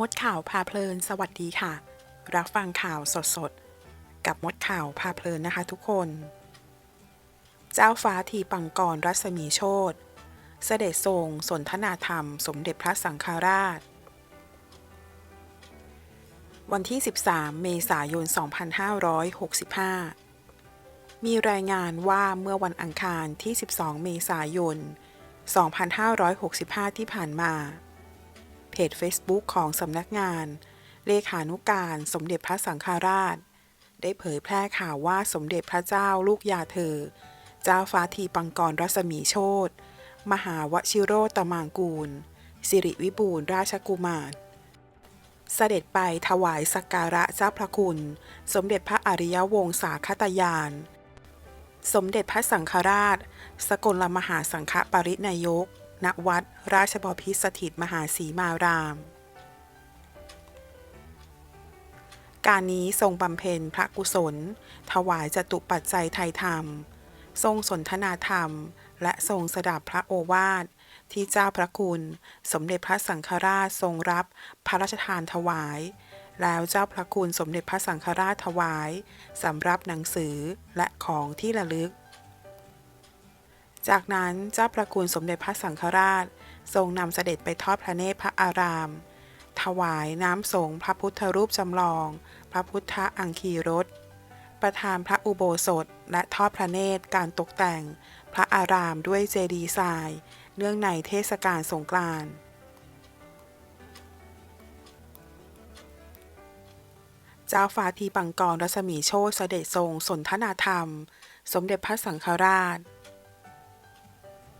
มดข่าวพาเพลิน สวัสดีค่ะ รับฟังข่าวสดๆกับมดข่าวพาเพลินนะคะทุกคน เจ้าฟ้าทีปังกรรัศมีโชตเสด็จทรงสนทนาธรรม สมเด็จพระสังฆราช วันที่ 13 เมษายน 2565 มีรายงานว่าเมื่อวันอังคารที่ 12 เมษายน 2565 ที่ผ่านมา เพจ Facebook ของสำนักงาน เลขานุการสมเด็จพระสังฆราช ได้เผยแพร่ข่าวว่าสมเด็จพระเจ้าลูกยาเธอ เจ้าฟ้าทีปังกรรัศมีโชตมหาวชิโรตมางกูล สิริวิบูลราชกุมาร เสด็จไปถวายสักการะเจ้าพระคุณ สมเด็จพระอริยวงศาคตยาน สมเด็จพระสังฆราช สกลมหาสังฆปรินายก ณวัดราชบพิสถิตมหาสีมาราม การนี้ทรงบำเพ็ญพระกุศล ถวายจตุปัจจัยไทยธรรม ทรงสนทนาธรรม และทรงสดับพระโอวาทที่เจ้าพระคุณ สมเด็จพระสังฆราชทรงรับพระราชทานถวาย แล้วเจ้าพระคุณสมเด็จพระสังฆราชถวายสำรับหนังสือและของที่ระลึก จากนั้นเจ้าประคุณสมเด็จพระสังฆราช ทรงนำเสด็จไปทอดพระเนตรพระอาราม ถวายน้ำสงฆ์พระพุทธรูปจำลอง พระพุทธอังคีรถประทานพระอุโบสถและทอดพระเนตรการตกแต่ง พระอารามด้วยเจดีย์ทราย เนื่องในเทศกาลสงกรานต์เจ้าฟ้าทีปังกรรัศมีโชติเสด็จทรงสนทนาธรรม สมเด็จพระสังฆราช